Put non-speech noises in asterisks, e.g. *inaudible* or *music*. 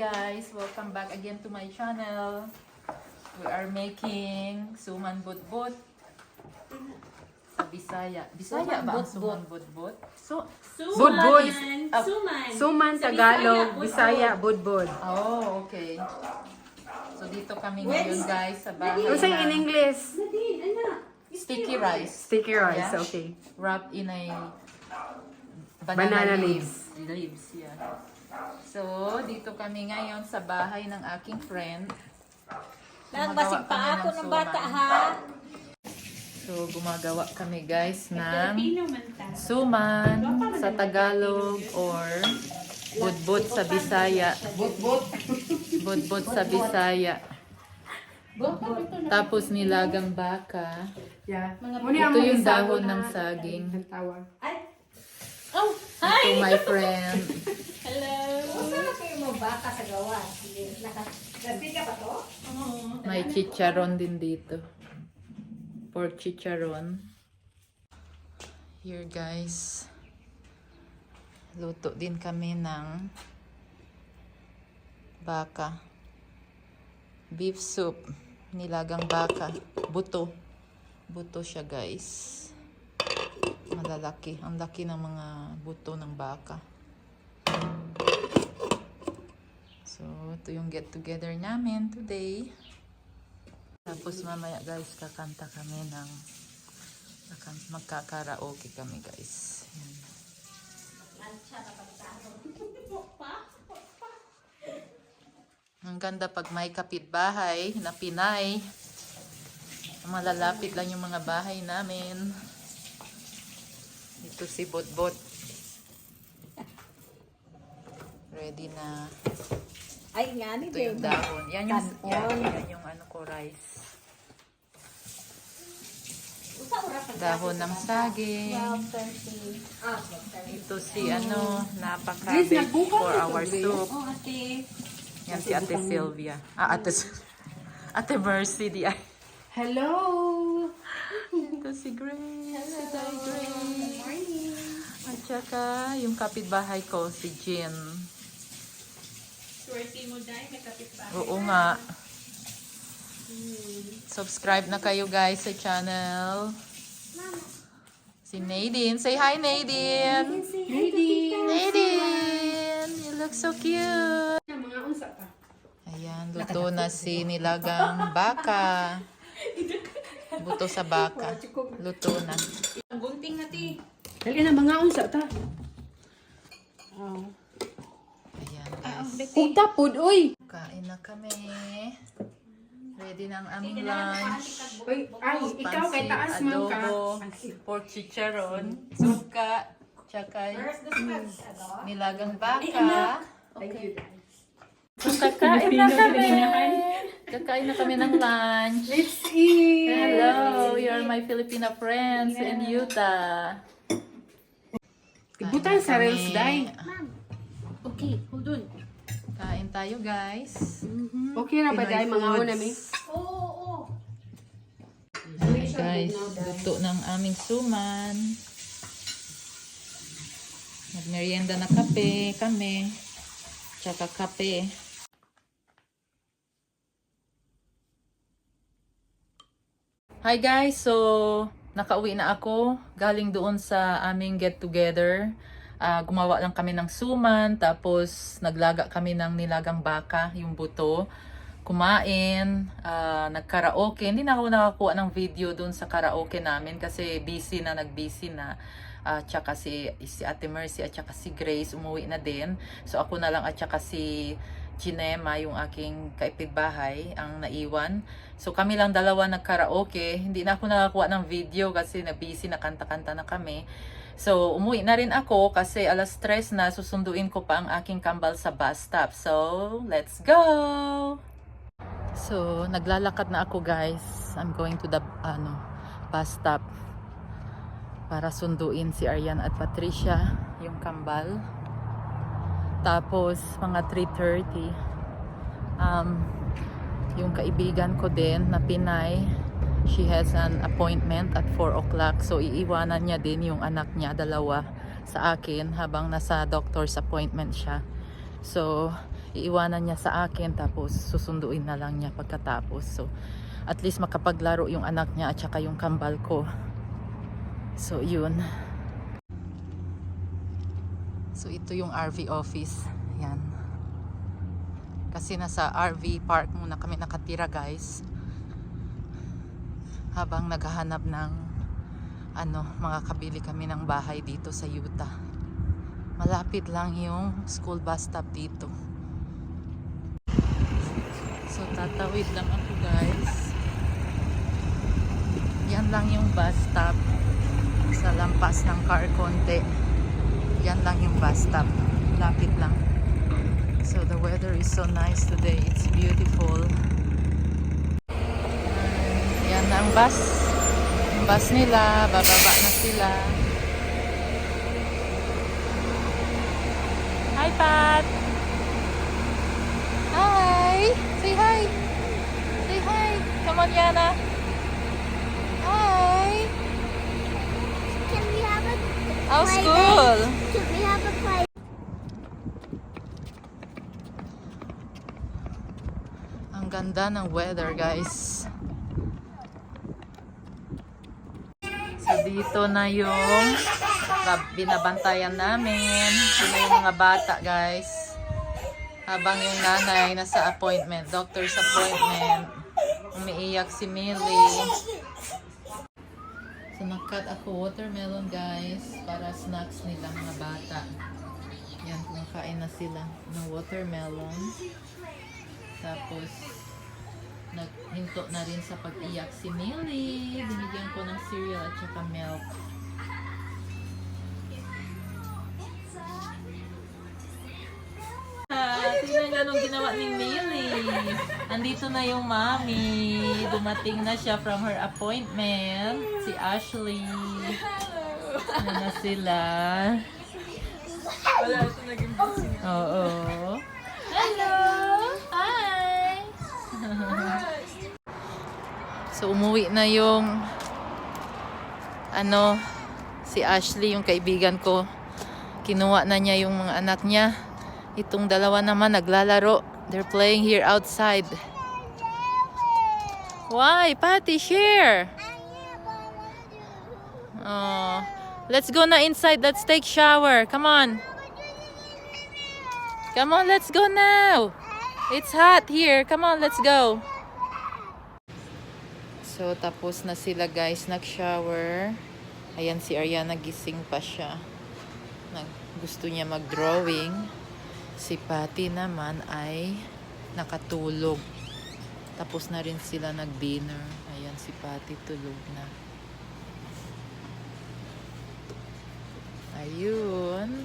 guys, welcome back again to my channel. We are making suman butbut sa Bisaya. Bisaya ba ang suman butbut? So, Budbud. Ah, Suman. Suman, Tagalog, Bisaya, Budbud. Oh, okay. So dito kami ngayon guys sa bahay Ano sa'yo in ng English? Nadine, anak. sticky rice. Sticky rice, Yeah. okay. Wrapped in a banana, Banana leaves. Leaves, yeah. So, dito kami ngayon sa bahay ng aking friend. Nagbasig pa ako ng ng bata, ha? So, gumagawa kami guys ng suman sa Tagalog or budbud sa Bisaya. Budbud. Budbud sa Bisaya. Tapos nilagang baka. Yeah. Ito yung dahon ng saging. Ay. Oh, Ito my friend. *laughs* hello. May chicharon din dito. Pork chicharon. Here guys. Luto din kami ng baka. Beef soup. Nilagang baka. Buto. Buto siya guys. Malalaki. Ang laki ng mga buto ng baka. Ito yung get together namin today. Tapos mamaya guys, kakanta kami ng magkakaraoke kami guys. Ang ganda pag may kapitbahay na Pinay. Malalapit lang yung mga bahay namin. Ito si Botbot. Ready na. Ay, nga ni Ito yung dahon. Yan yung, yan, yan yung ano ko, rice. Dahon. Dahon ng saging. Ah, Ito si ano, napaka-big for our soup. Oh, ate. Yan si Ate Sylvia. Ah, Ate *laughs* Ate Mercy di ay. Hello! Ito si Grace. Si Day Grace. At saka yung kapitbahay ko, si Jean. Swerte mo, Day. May kapit pa. Oo nga. Subscribe na kayo guys sa channel. Si Nadine. Say hi, Nadine. Nadine! You look so cute. Mga unsa pa. Ayan, luto na si nilagang baka. Buto sa baka. Luto na. Ang gunting na, ti. Dali na, mga unsa ta. Oh. Ayan guys. Puta pud, uy! Kain na kami. Ready na ang aming lunch. Uy, ay, ikaw kay taas man ka. adobo, pork chicharon, suka, tsaka nilagang baka. Thank you. Kakain na kami. Kakain na kami ng lunch. Let's eat! Hello, you're my Filipino friends in Utah. Ibutan sa rails, day. Okay, hold on. Kain tayo, guys. Okay na ba? Pinoy Mga foods. una, mi? Oo, oo. Guys. Luto ng aming suman. Nagmerienda na kape kami. Tsaka kape. Hi guys, so nakauwi na ako galing doon sa aming get together. Ah, gumawa lang kami ng suman, tapos naglaga kami ng nilagang baka, yung buto. Kumain, ah, nagkaraoke. Hindi na ako nakakuha ng video doon sa karaoke namin kasi busy na, nag-busy na. at tsaka si, si Ate Mercy at tsaka si Grace umuwi na din. So ako na lang at tsaka si Ginema, yung aking kaipigbahay, ang naiwan. So kami lang dalawa nagkaraoke. Hindi na ako nakakuha ng video kasi na-busy na kanta-kanta na kami. So umuwi na rin ako kasi alas tres na susunduin ko pa ang aking kambal sa bus stop. So let's go! So naglalakad na ako guys. I'm going to the ano, bus stop para sunduin si Arian at Patricia, yung kambal. Tapos, mga 3.30, um, yung kaibigan ko din na Pinay, she has an appointment at 4 o'clock. So, iiwanan niya din yung anak niya, dalawa, sa akin habang nasa doctor's appointment siya. So, iiwanan niya sa akin tapos susunduin na lang niya pagkatapos. So, at least makapaglaro yung anak niya at saka yung kambal ko. So, yun. So, ito yung RV office. Yan. Kasi nasa RV park muna kami nakatira guys. Habang naghahanap ng ano, makakabili kami ng bahay dito sa Utah. Malapit lang yung school bus stop dito. So tatawid lang ako guys. Yan lang yung bus stop. Sa lampas ng car konti. Yan lang yung bus stop. Lapit lang. So the weather is so nice today. It's beautiful. Yan ang bus. Yung bus nila. Bababa na sila. Hi, Pat! Hi! Say hi! Say hi! Come on, Yana! Hi! Can we have a How's school? we have a play? Ang ganda ng weather, guys. So, dito na yung binabantayan namin. Ito na yung mga bata, guys. Habang yung nanay nasa appointment, doctor's appointment. Umiiyak si Millie. Nag-cut ako watermelon, guys, para snacks nila mga bata. Yan, kumakain na sila ng watermelon. Tapos, naghinto na rin sa pag-iyak si Millie. Binigyan ko ng cereal at saka milk. Nung ginawa ni Millie. Andito na yung mami. Dumating na siya from her appointment. Si Ashley. Ano na sila? Wala, ito naging busy. Oo. Hello! Hi! so, umuwi na yung ano, si Ashley, yung kaibigan ko. Kinuha na niya yung mga anak niya. Itong dalawa naman naglalaro. They're playing here outside. Why? Patty, share! Oh. Let's go na inside. Let's take shower. Come on. Come on, let's go now. It's hot here. Come on, let's go. So, tapos na sila guys. Nag-shower. Ayan si Ariana, gising pa siya. Nag gusto niya mag-drawing. Si Patty naman ay nakatulog. Tapos na rin sila nag-dinner. Ayan si Patty tulog na. Ayun.